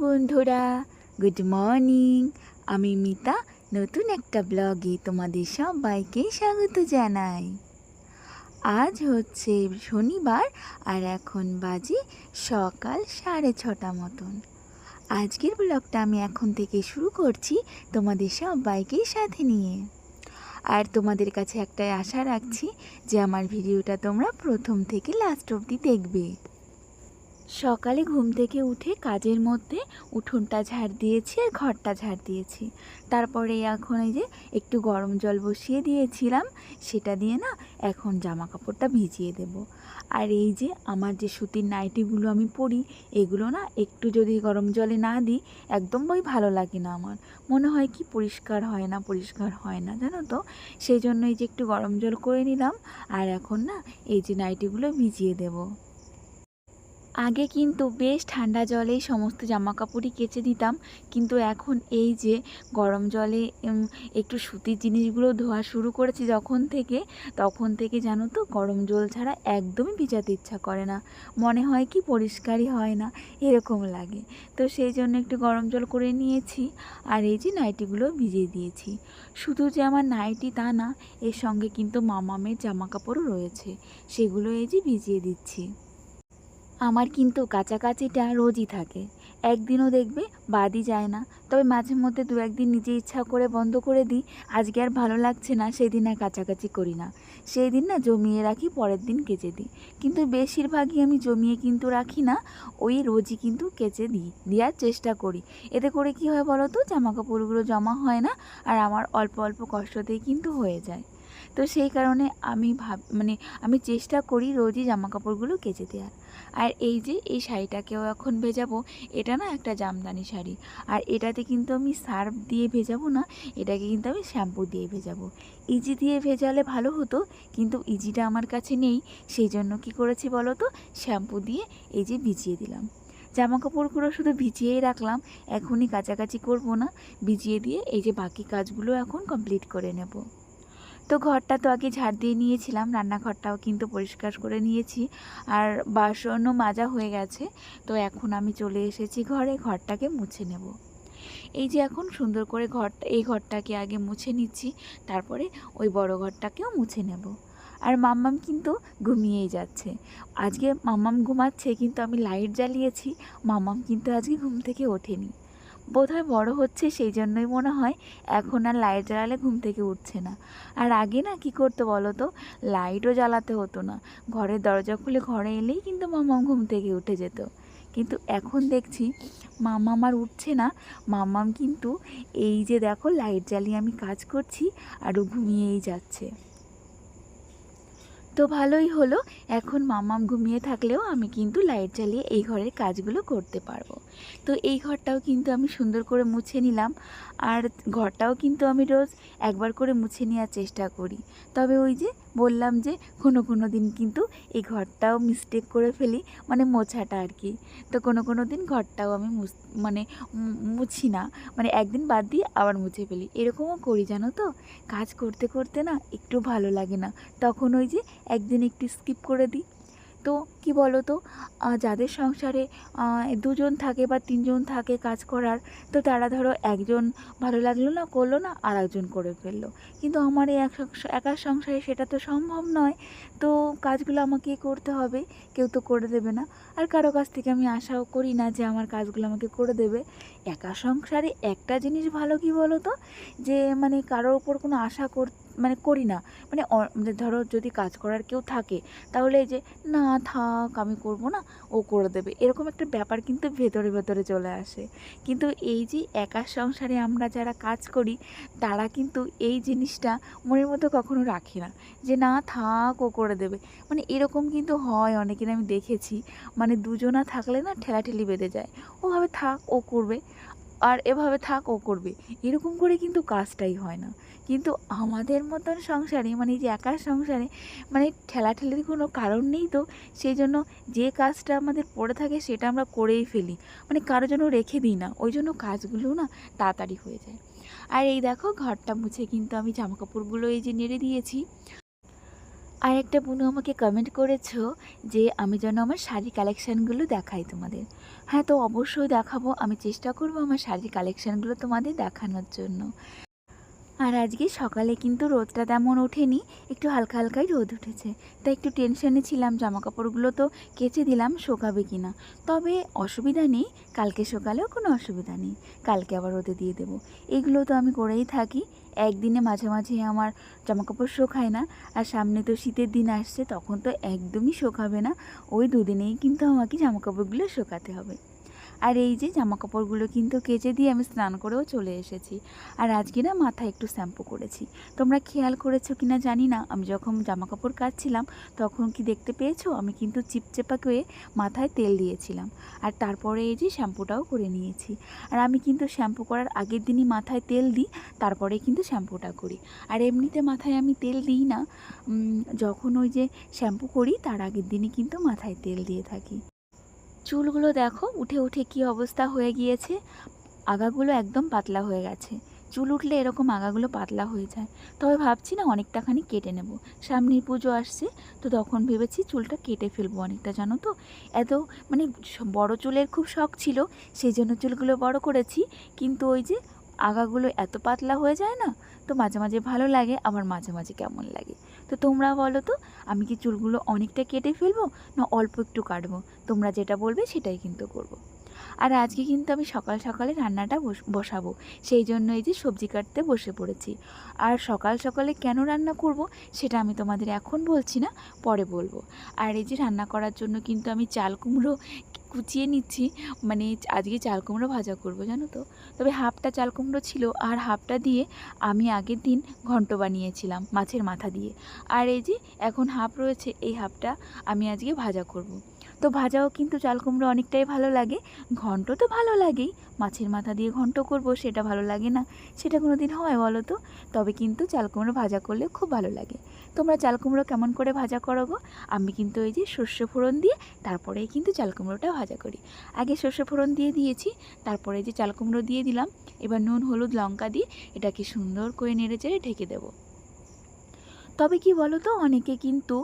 বন্ধুরা good morning আমি মিতা, নতুন একটা ব্লগে তোমাদের সবাইকে স্বাগত জানাই। আজ হচ্ছে শনিবার আর এখন বাজে সকাল সাড়ে ছটা মতন। আজকের ব্লগটা আমি এখন থেকে শুরু করছি তোমাদের সবাইকে সাথে নিয়ে। আর তোমাদের কাছে একটাই আশা রাখছি যে আমার ভিডিওটা তোমরা প্রথম থেকে লাস্ট অবধি দেখবে। সকালে ঘুম থেকে উঠে কাজের মধ্যে উঠোনটা ঝাড় দিয়েছি আর ঘরটা ঝাড় দিয়েছি। তারপরে এখন এই যে একটু গরম জল বসিয়ে দিয়েছিলাম, সেটা দিয়ে না এখন জামা কাপড়টা ভিজিয়ে দেব। আর এই যে আমার যে সুতির নাইটিগুলো আমি পরি, এগুলো না একটু যদি গরম জলে না দিই, একদম বই ভালো লাগে না আমার। মনে হয় কি পরিষ্কার হয় না, পরিষ্কার হয় না, জানো তো? সেই জন্য এই যে একটু গরম জল করে নিলাম, আর এখন না এই যে নাইটিগুলো ভিজিয়ে দেবো। আগে কিন্তু বেশ ঠান্ডা জলে সমস্ত জামা কাপড়ই কেচে দিতাম, কিন্তু এখন এই যে গরম জলে একটু সুতির জিনিসগুলো ধোয়া শুরু করেছি যখন থেকে, তখন থেকে জানো তো গরম জল ছাড়া একদমই ভিজাতে ইচ্ছা করে না। মনে হয় কি পরিষ্কারই হয় না, এরকম লাগে। তো সেই জন্য একটু গরম জল করে নিয়েছি, আর এই যে নাইটিগুলো ভিজিয়ে দিয়েছি। শুধু যে আমার নাইটি তা না, এর সঙ্গে কিন্তু মামামের জামা কাপড়ও রয়েছে, সেগুলো এই যে ভিজিয়ে দিচ্ছি। আমার কিন্তু কাছাকাছিটা রোজই থাকে। একদিনও দেখবে বাদই যায় না। তবে মাঝে মধ্যে দু একদিন নিজে ইচ্ছা করে বন্ধ করে দিই। আজকে আর ভালো লাগছে না সেই দিন আর কাছাকাছি করি না। সেই দিন না জমিয়ে রাখি, পরের দিন কেচে দিই। কিন্তু বেশিরভাগই আমি জমিয়ে কিন্তু রাখি না, ওই রোজই কিন্তু কেচে দিই, দেওয়ার চেষ্টা করি। এতে করে কি হয় বলো তো জামা কাপড়গুলো জমা হয় না, আর আমার অল্প অল্প কষ্টতেই কিন্তু হয়ে যায়। তো সেই কারণে আমি ভাব মানে আমি চেষ্টা করি রোজই জামা কাপড়গুলো কেচে দেওয়ার। আর এই যে, এই শাড়িটাকেও এখন ভেজাবো, এটা না একটা জামদানি শাড়ি। আর এটাতে কিন্তু আমি সার্ফ দিয়ে ভেজাবো না, এটাকে কিন্তু আমি শ্যাম্পু দিয়ে ভেজাবো। ইজি দিয়ে ভেজালে ভালো হতো, কিন্তু ইজিটা আমার কাছে নেই, সেই জন্য কি করেছি বলো তো, শ্যাম্পু দিয়ে এই যে ভিজিয়ে দিলাম। জামা কাপড়গুলো শুধু ভিজিয়েই রাখলাম, এখনই কাছাকাছি করব না, ভিজিয়ে দিয়ে এই যে বাকি কাজগুলো এখন কমপ্লিট করে নেব। তো ঘরটা তো আগে ঝাড় দিয়ে নিয়েছিলাম, রান্নাঘরটাও কিন্তু পরিষ্কার করে নিয়েছি। আর বাসনও মাজা হয়ে গেছে, তো এখন আমি চলে এসেছি ঘরে, ঘরটাকে মুছে নেব। এই যে এখন সুন্দর করে ঘরটা এই ঘরটাকে আগে মুছে নিচ্ছি, তারপরে ওই বড় ঘরটাকেও মুছে নেব। আর মাম্মাম কিন্তু ঘুমিয়েই যাচ্ছে। আজকে মাম্মাম ঘুমাচ্ছে, কিন্তু আমি লাইট জ্বালিয়েছি, মাম্মাম কিন্তু আজকে ঘুম থেকে ওঠেনি। বোধহয় বড় হচ্ছে সেই জন্যই মনে হয় এখন আর লাইট জ্বালালে ঘুম থেকে উঠছে না। আর আগে না কি করতো বলো তো? লাইটও জ্বালাতে হতো না। ঘরের দরজা খুলে ঘরে এলেই কিন্তু মামাম ঘুম থেকে উঠে যেত। কিন্তু এখন দেখছি মামাম আর উঠছে না। মামাম কিন্তু এই যে দেখো লাইট জ্বালিয়ে আমি কাজ করছি আর ও ঘুমিয়েই যাচ্ছে। তো ভালোই হলো। এখন মামাম ঘুমিয়ে থাকলেও আমি কিন্তু লাইট জ্বালিয়ে এই ঘরের কাজগুলো করতে পারব। তো এই ঘরটাও কিন্তু আমি সুন্দর করে মুছে নিলাম। আর ঘরটাও কিন্তু আমি রোজ একবার করে মুছে নেওয়ার চেষ্টা করি। তবে ওই যে বললাম যে কোনো কোনো দিন কিন্তু এই ঘরটাও মিস্টেক করে ফেলি মানে মোছাটা আর কি। তো কোনো কোনো দিন ঘরটাও আমি মানে মুছি না। মানে একদিন বাদ দিয়ে আবার মুছে ফেলি। এরকমও করি, জানো তো? কাজ করতে করতে না একটু ভালো লাগে না। তখন ওই যে একদিন একটু স্কিপ করে দিই। তো কি বলো তো যাদের সংসারে দুজন থাকে বা তিনজন থাকে কাজ করার, তো তারা ধরো একজন ভালো লাগল না, করল না আর একজন করে ফেলল। কিন্তু আমার এই এক সংসারে সেটা তো সম্ভব নয়। তো কাজগুলো আমাকে করতে হবে, কেউ তো করে দেবে না। আর কারও কাছ থেকে আমি আশাও করি না যে আমার কাজগুলো আমাকে করে দেবে। একা সংসারে একটা জিনিস ভালো কি বলো তো যে মানে কারোর ওপর কোনো আশা কর মানে করি না। মানে মানে ধরো যদি কাজ করার কেউ থাকে, তাহলে এই যে, না থাক, আমি করব না। ও করে দেবে। এরকম একটা ব্যাপার কিন্তু ভেতরে ভেতরে চলে আসে। কিন্তু এই যে একা সংসারে আমরা যারা কাজ করি, তারা কিন্তু এই জিনিসটা মনের মধ্যে কখনো রাখি না। যে, না থাক, ও করে দেবে। মানে এরকম কিন্তু হয়, অনেকের আমি দেখেছি। মানে দুজনা থাকলে না ঠেলাঠেলি বেঁধে যায়। ওভাবে থাক, ও করবে। আর এভাবে থাক, ও করবে। এরকম করে কিন্তু কাজটাই হয় না। কিন্তু আমাদের মতন সংসারে মানে যে একার সংসারে মানে ঠেলা ঠেলাঠেলির কোনো কারণ নেই তো, সেই জন্য যে কাজটা আমাদের পড়ে থাকে সেটা আমরা করেই ফেলি। মানে কারও জন্য রেখে দিই না, ওই জন্য কাজগুলো না তাড়াতাড়ি হয়ে যায়। আর এই দেখো ঘরটা মুছে কিন্তু আমি জামা কাপড়গুলো এই যে নেড়ে দিয়েছি। আর একটা বোনু আমাকে কমেন্ট করেছ যে আমি যেন আমার শাড়ি কালেকশানগুলো দেখাই তোমাদের। হ্যাঁ তো অবশ্যই দেখাবো, আমি চেষ্টা করব আমার শাড়ি কালেকশানগুলো তোমাদের দেখানোর জন্য। আর আজকে সকালে কিন্তু রোদটা তেমন ওঠেনি, একটু হালকা হালকাই রোদ উঠেছে। তাই একটু টেনশনে ছিলাম জামা কাপড়গুলো তো কেচে দিলাম, শোকাবে কি না। তবে অসুবিধা নেই, কালকে সকালেও কোনো অসুবিধা নেই, কালকে আবার রোদে দিয়ে দেবো। এগুলো তো আমি করেই থাকি, একদিনে মাঝে মাঝে আমার জামা কাপড় শোকায় না, আর সামনে তো শীতের দিন আসছে, তখন তো একদমই শোকাবে না, ওই দুদিনেই কিন্তু আমাকে জামা কাপড়গুলো শোকাতে হবে। আর এই যে জামা কাপড়গুলো কিন্তু কেচে দিয়ে আমি স্নান করেও চলে এসেছি। আর আজকে না মাথায় একটু শ্যাম্পু করেছি। তোমরা খেয়াল করেছ কি না জানি না। আমি যখন জামা কাপড় কাচ্ছিলাম, তখন কি দেখতে পেয়েছ? আমি কিন্তু চিপচেপা করে মাথায় তেল দিয়েছিলাম। আর তারপরে এই যে শ্যাম্পুটাও করে নিয়েছি। আর আমি কিন্তু শ্যাম্পু করার আগের দিনই মাথায় তেল দিই, তারপরে কিন্তু শ্যাম্পুটা করি। আর এমনিতে মাথায় আমি তেল দিই না। যখন ওই যে শ্যাম্পু করি, তার আগের দিনই কিন্তু মাথায় তেল দিয়ে থাকি। চুলগুলো দেখো, উঠে উঠে কি অবস্থা হয়ে গিয়েছে। আগাগুলো একদম পাতলা হয়ে গেছে। চুল উঠলে এরকম আগাগুলো পাতলা হয়ে যায়। তবে ভাবছি না অনেকটাখানি কেটে নেব। সামনের পুজো আসছে, তো তখন ভেবেছি চুলটা কেটে ফেলব অনেকটা, জানো তো? এত মানে বড় চুলের খুব শখ ছিল, সেই জন্য চুলগুলো বড় করেছি। কিন্তু ওই যে আগাগুলো এত পাতলা হয়ে যায় না, তো মাঝে মাঝে ভালো লাগে আবার মাঝে মাঝে কেমন লাগে। তো তোমরা বলো তো, আমি কি চুলগুলো অনেকটা কেটে ফেলব না অল্প একটু কাটবো তোমরা যেটা বলবে সেটাই কিন্তু করব। আর আজকে কিন্তু আমি সকাল সকালে রান্নাটা বস- বসাবো। সেই জন্য এই যে সবজি কাটতে বসে পড়েছি। আর সকাল সকালে কেন রান্না করব সেটা আমি তোমাদের এখন বলছি না, পরে বলব। আর এই যে রান্না করার জন্য কিন্তু আমি চাল কুমড়ো কুচিয়ে নিচ্ছি। মানে আজকে চাল কুমড়ো ভাজা করব, জানো তো? তবে হাফটা চাল কুমড়ো ছিল আর হাফটা দিয়ে আমি আগের দিন ঘন্ট বানিয়েছিলাম মাছের মাথা দিয়ে। আর এই যে এখন হাফ রয়েছে, এই হাফটা আমি আজকে ভাজা করব। তো ভাজাও কিন্তু চাল কুমড়ো অনেকটাই ভালো লাগে। ঘন্ট তো ভালো লাগেই। মাছের মাথা দিয়ে ঘন্ট করব, সেটা ভালো লাগে না। সেটা কোনো দিন হয় বলো তো? তবে কিন্তু চাল কুমড়ো ভাজা করলে খুব ভালো লাগে। তোমরা চাল কুমড়ো কেমন করে ভাজা করো গো? আমি কিন্তু ওই যে সর্ষে ফোড়ন দিয়ে তারপরেই কিন্তু চাল কুমড়োটা ভাজা করি। আগে সর্ষে ফোড়ন দিয়ে দিয়েছি, তারপরে যে চাল কুমড়ো দিয়ে দিলাম। এবার নুন, হলুদ, লঙ্কা দিয়ে এটাকে সুন্দর করে নেড়ে চেড়ে ঢেকে দেবো। তবে কি বলো তো অনেকে কিন্তু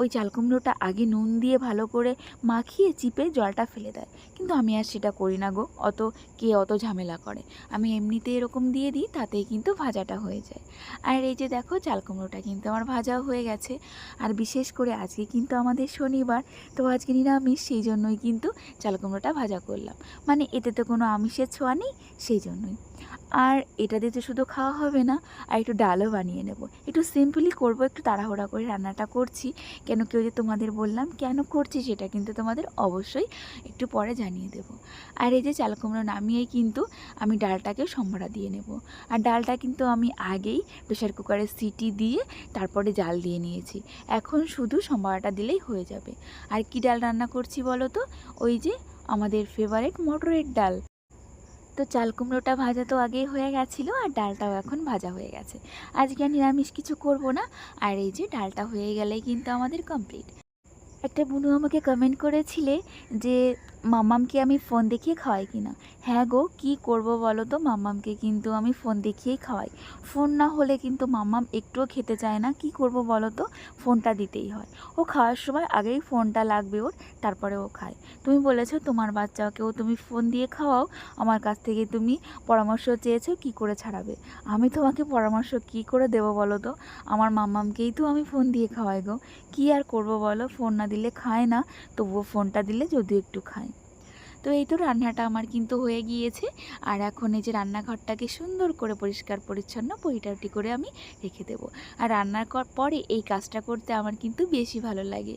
ওই চাল কুমড়োটা আগে নুন দিয়ে ভালো করে মাখিয়ে চিপে জলটা ফেলে দেয়। কিন্তু আমি আর সেটা করি না গো, অত কে অত ঝামেলা করে। আমি এমনিতে এরকম দিয়ে দিই, তাতেই কিন্তু ভাজাটা হয়ে যায়। আর এই যে দেখো, চাল কুমড়োটা কিন্তু আমার ভাজাও হয়ে গেছে। আর বিশেষ করে আজকে কিন্তু আমাদের শনিবার, তো আজকে নিরামিষ, সেই জন্যই কিন্তু চাল কুমড়োটা ভাজা করলাম। মানে এতে তো কোনো আমিষের ছোঁয়া নেই, সেই জন্যই। আর এটা দিয়ে তো শুধু খাওয়া হবে না, আর একটু ডালও বানিয়ে নেব। একটু সিম্পলি করব, একটু তাড়াহুড়া করে রান্নাটা করছি। কেন কেউ যে তোমাদের বললাম, কেন করছি সেটা কিন্তু তোমাদের অবশ্যই একটু পরে জানিয়ে দেব। আর এই যে চাল কুমড়ো নামিয়েই কিন্তু আমি ডালটাকে সম্বরা দিয়ে নেব। আর ডালটা কিন্তু আমি আগেই প্রেশার কুকারে সিটি দিয়ে তারপরে জাল দিয়ে নিয়েছি। এখন শুধু সম্বরাটা দিলেই হয়ে যাবে। আর কি ডাল রান্না করছি বলো তো? ওই যে আমাদের ফেভারিট মটরের ডাল। তো চাল কুমড়োটা ভাজা তো আগেই হয়ে গেছিল আর ডালটাও এখন ভাজা হয়ে গেছে। আজকে নিরামিষ কিছু করব না, আর এই যে ডালটা হয়ে গেলেই কিন্তু আমাদের কমপ্লিট একটা বুনু আমাকে কমেন্ট করেছিলে যে মাম্মামকে আমি ফোন দেখিয়ে খাওয়াই কি না হ্যাঁ গো, কী করব বলো তো মাম্মামকে কিন্তু আমি ফোন দেখিয়েই খাওয়াই। ফোন না হলে কিন্তু মাম্মাম একটুও খেতে চায় না। কি করব বলো তো? ফোনটা দিতেই হয়। ও খাওয়ার সময় আগেই ফোনটা লাগবে ওর, তারপরে ও খায়। তুমি বলেছ তোমার বাচ্চাকেও তুমি ফোন দিয়ে খাওয়াও, আমার কাছ থেকে তুমি পরামর্শ চেয়েছো কি করে ছাড়াবে? আমি তোমাকে পরামর্শ কি করে দেবো বলো তো? আমার মাম্মামকেই তো আমি ফোন দিয়ে খাওয়াই গো। কি আর করব বলো? ফোন না দিলে খায় না, তবুও ফোনটা দিলে যদিও একটু খায়। তো এই তো রান্নাটা আমার কিন্তু হয়ে গিয়েছে। আর এখন এই যে রান্নাঘরটাকে সুন্দর করে পরিষ্কার পরিচ্ছন্ন পরিটাটি করে আমি রেখে দেবো। আর রান্নার পরে এই কাজটা করতে আমার কিন্তু বেশি ভালো লাগে।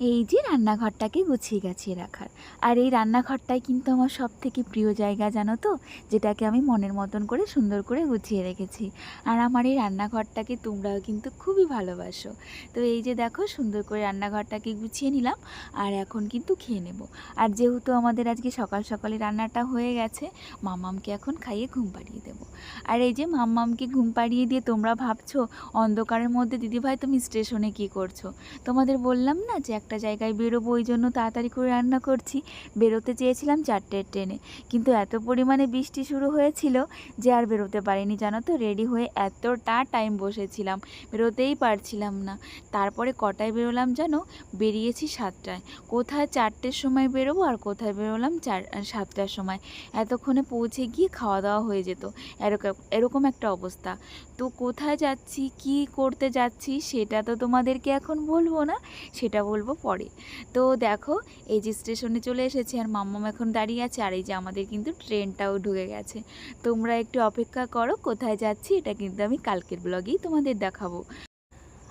এই যে রান্নাঘরটাকে গুছিয়ে গাছিয়ে রাখার। আর এই রান্নাঘরটাই কিন্তু আমার সব থেকে প্রিয় জায়গা, জানো তো? যেটাকে আমি মনের মতন করে সুন্দর করে গুছিয়ে রেখেছি। আর আমার এই রান্নাঘরটাকে তোমরাও কিন্তু খুবই ভালোবাসো। তো এই যে দেখো, সুন্দর করে রান্নাঘরটাকে গুছিয়ে নিলাম আর এখন কিন্তু খেয়ে নেব। আর যেহেতু আমাদের আজকে সকাল সকালে রান্নাটা হয়ে গেছে, মামামকে এখন খাইয়ে ঘুম পাড়িয়ে দেবো। আর এই যে মাম্মামকে ঘুম পাড়িয়ে দিয়ে তোমরা ভাবছ, অন্ধকারের মধ্যে দিদিভাই তুমি স্টেশনে কী করছ? তোমাদের বললাম না যে একটা জায়গায় বেরোবো, ওই জন্য তাড়াতাড়ি করে রান্না করছি। বেরোতে চেয়েছিলাম চারটের ট্রেনে। কিন্তু এত পরিমাণে বৃষ্টি শুরু হয়েছিল যে আর বেরোতে পারিনি, জানো তো? রেডি হয়ে এতটা টাইম বসেছিলাম, বেরোতেই পারছিলাম না। তারপরে কটায় বেরোলাম জানো? বেরিয়েছি সাতটায়। কোথায় চারটের সময় বেরোবো আর কোথায় বেরোলাম চার সাতটার সময়? এতক্ষণে পৌঁছে গিয়ে খাওয়া দাওয়া হয়ে যেত। এরকম এরকম একটা অবস্থা। তো কোথায় যাচ্ছি, কি করতে যাচ্ছি সেটা তো তোমাদেরকে এখন বলব না, সেটা বলব পরে। তো দেখো, এই যে স্টেশনে চলে এসেছে আর মাম্মাম এখন দাঁড়িয়ে আছে আর এই যে আমাদের কিন্তু ট্রেনটাও ঢুকে গেছে। তোমরা একটু অপেক্ষা করো, কোথায় যাচ্ছি এটা কিন্তু আমি কালকের ব্লগেই তোমাদের দেখাবো।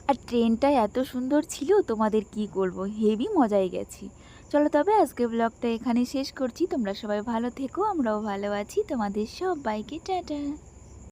আর ট্রেনটা এত সুন্দর ছিল, তোমাদের কি করব? হেভি মজায় গেছি। চলো তবে আজকে ব্লগটা এখানে শেষ করছি। তোমরা সবাই ভালো থেকো, আমরাও ভালো আছি। তোমাদের সব সবাইকে, টাটা।